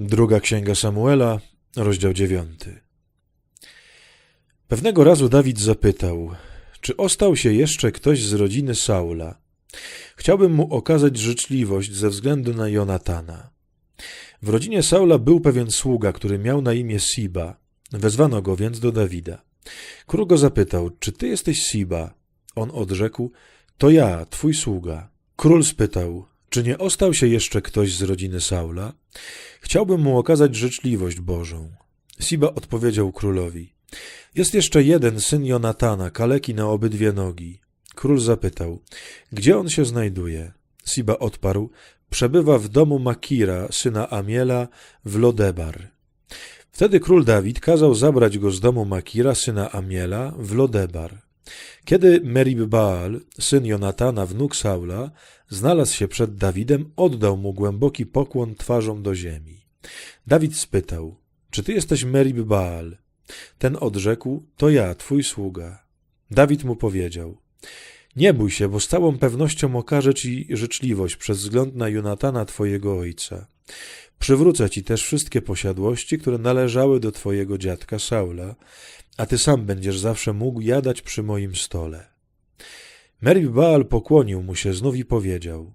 Druga księga Samuela, rozdział dziewiąty. Pewnego razu Dawid zapytał, czy ostał się jeszcze ktoś z rodziny Saula. Chciałbym mu okazać życzliwość ze względu na Jonatana. W rodzinie Saula był pewien sługa, który miał na imię Siba. Wezwano go więc do Dawida. Król go zapytał, czy ty jesteś Siba? On odrzekł, to ja, twój sługa. Król spytał, czy nie ostał się jeszcze ktoś z rodziny Saula? Chciałbym mu okazać życzliwość Bożą. Siba odpowiedział królowi. Jest jeszcze jeden syn Jonatana, kaleki na obydwie nogi. Król zapytał, gdzie on się znajduje? Siba odparł, przebywa w domu Makira, syna Amiela, w Lodebar. Wtedy król Dawid kazał zabrać go z domu Makira, syna Amiela, w Lodebar. Kiedy Merib-Baal, syn Jonatana, wnuk Saula, znalazł się przed Dawidem, oddał mu głęboki pokłon twarzą do ziemi. Dawid spytał, czy ty jesteś Merib-Baal? Ten odrzekł, to ja, twój sługa. Dawid mu powiedział, nie bój się, bo z całą pewnością okażę ci życzliwość przez wzgląd na Jonatana twojego ojca. Przywrócę ci też wszystkie posiadłości, które należały do twojego dziadka Saula, a ty sam będziesz zawsze mógł jadać przy moim stole. Merib Baal pokłonił mu się znów i powiedział,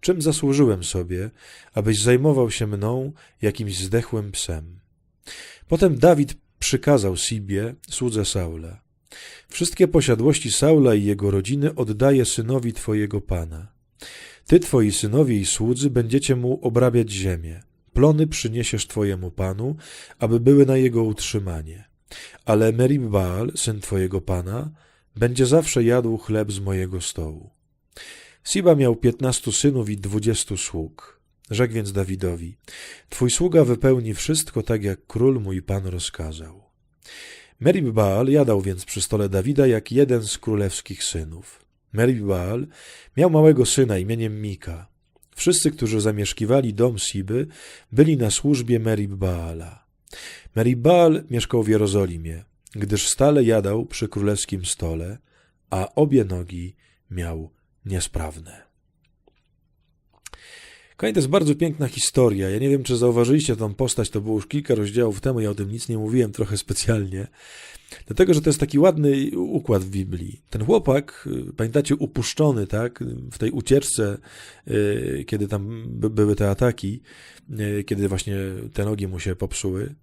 czym zasłużyłem sobie, abyś zajmował się mną jakimś zdechłym psem. Potem Dawid przykazał Sibie, słudze Saula, wszystkie posiadłości Saula i jego rodziny oddaję synowi twojego pana. Ty, twoi synowie i słudzy, będziecie mu obrabiać ziemię. Plony przyniesiesz twojemu panu, aby były na jego utrzymanie. Ale Merib-Baal, syn twojego pana, będzie zawsze jadł chleb z mojego stołu. Siba miał piętnastu synów i dwudziestu sług. Rzekł więc Dawidowi, twój sługa wypełni wszystko tak, jak król mój pan rozkazał. Merib-Baal jadał więc przy stole Dawida jak jeden z królewskich synów. Merib-Baal miał małego syna imieniem Mika. Wszyscy, którzy zamieszkiwali dom Siby, byli na służbie Merib-Baala. Merib-Baal mieszkał w Jerozolimie, gdyż stale jadał przy królewskim stole, a obie nogi miał niesprawne. Kochani, to jest bardzo piękna historia. Ja nie wiem, czy zauważyliście tą postać, to było już kilka rozdziałów temu, ja o tym nic nie mówiłem, trochę specjalnie. Dlatego, że to jest taki ładny układ w Biblii. Ten chłopak, pamiętacie, upuszczony, tak, w tej ucieczce, y, kiedy tam były te ataki, y, kiedy właśnie te nogi mu się popsuły,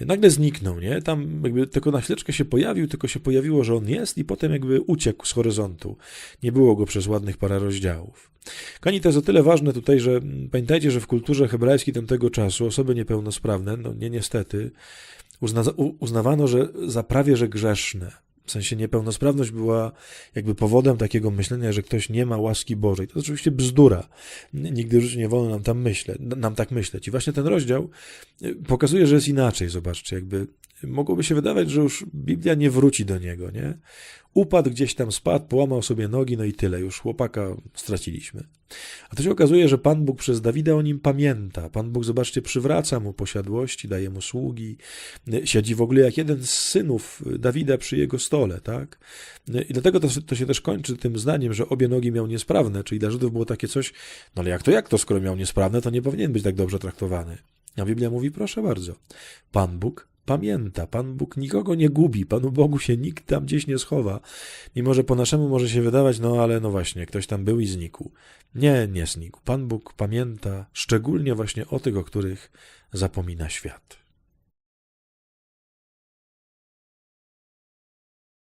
nagle zniknął, nie? Tam jakby tylko na chwileczkę się pojawił, tylko się pojawiło, że on jest i potem jakby uciekł z horyzontu. Nie było go przez ładnych parę rozdziałów. Kani to jest o tyle ważne tutaj, że pamiętajcie, że w kulturze hebrajskiej tamtego czasu osoby niepełnosprawne, no nie niestety, uzna, uznawano, że za prawie że grzeszne. W sensie niepełnosprawność była jakby powodem takiego myślenia, że ktoś nie ma łaski Bożej. To oczywiście bzdura. Nigdy w życiu nie wolno nam tam myśleć, nam tak myśleć. I właśnie ten rozdział pokazuje, że jest inaczej. Zobaczcie, jakby mogłoby się wydawać, że już Biblia nie wróci do niego, nie? Upadł gdzieś tam, spadł, połamał sobie nogi, no i tyle, już chłopaka straciliśmy. A to się okazuje, że Pan Bóg przez Dawida o nim pamięta. Pan Bóg, zobaczcie, przywraca mu posiadłości, daje mu sługi, siedzi w ogóle jak jeden z synów Dawida przy jego stole, tak? I dlatego to, to się też kończy tym zdaniem, że obie nogi miał niesprawne, czyli dla Żydów było takie coś, no ale jak to, jak to, skoro miał niesprawne, to nie powinien być tak dobrze traktowany. A Biblia mówi, proszę bardzo, Pan Bóg pamięta. Pan Bóg nikogo nie gubi, Panu Bogu się nikt tam gdzieś nie schowa. Mimo, że po naszemu może się wydawać, no ale no właśnie, ktoś tam był i znikł. Nie, nie znikł. Pan Bóg pamięta szczególnie właśnie o tych, o których zapomina świat.